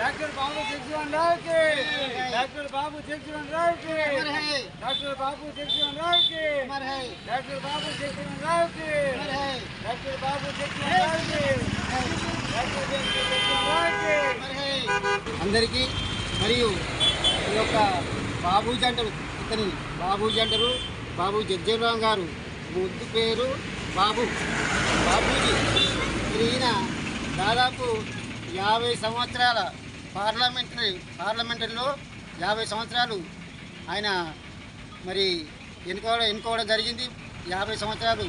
Doctor Babu Jagjivan రావుకి. Doctor Babu Jagjivan రావుకి. Doctor Babu Jagjivan రావుకి. డాక్టర్ బాబు జగజీవన్ రావుకి. డాక్టర్ బాబు జగజీవన్ రావుకి. జగజీవన్ అందరికీ మరియు ఈ యొక్క బాబూజీ అంటారు ఇతని బాబూజీ అంటారు బాబు జగ్జీవరావు గారు ముద్దు పేరు బాబు. బాబూజీ ఈయన దాదాపు యాభై సంవత్సరాల పార్లమెంటరీ పార్లమెంటరీలో యాభై సంవత్సరాలు ఆయన మరి ఎన్నుకోవడం ఎన్నుకోవడం జరిగింది. యాభై సంవత్సరాలు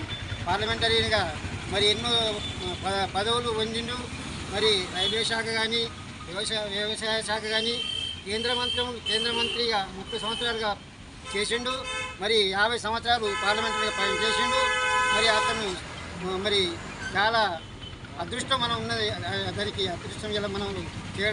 పార్లమెంటరీగా మరి ఎన్నో ప- పదవులు పొందిండు. మరి రైల్వే శాఖ కానీ వ్యవసాయ వ్యవసాయ శాఖ కానీ కేంద్ర మంత్రి కేంద్ర మంత్రిగా ముప్పై సంవత్సరాలుగా చేసిండు. మరి యాభై సంవత్సరాలు పార్లమెంటరీగా పనిచేసిండు మరి అతను మరి చాలా అదృష్టం మనం ఉన్నది. అందరికీ అదృష్టం ఇలా మనం చేయడం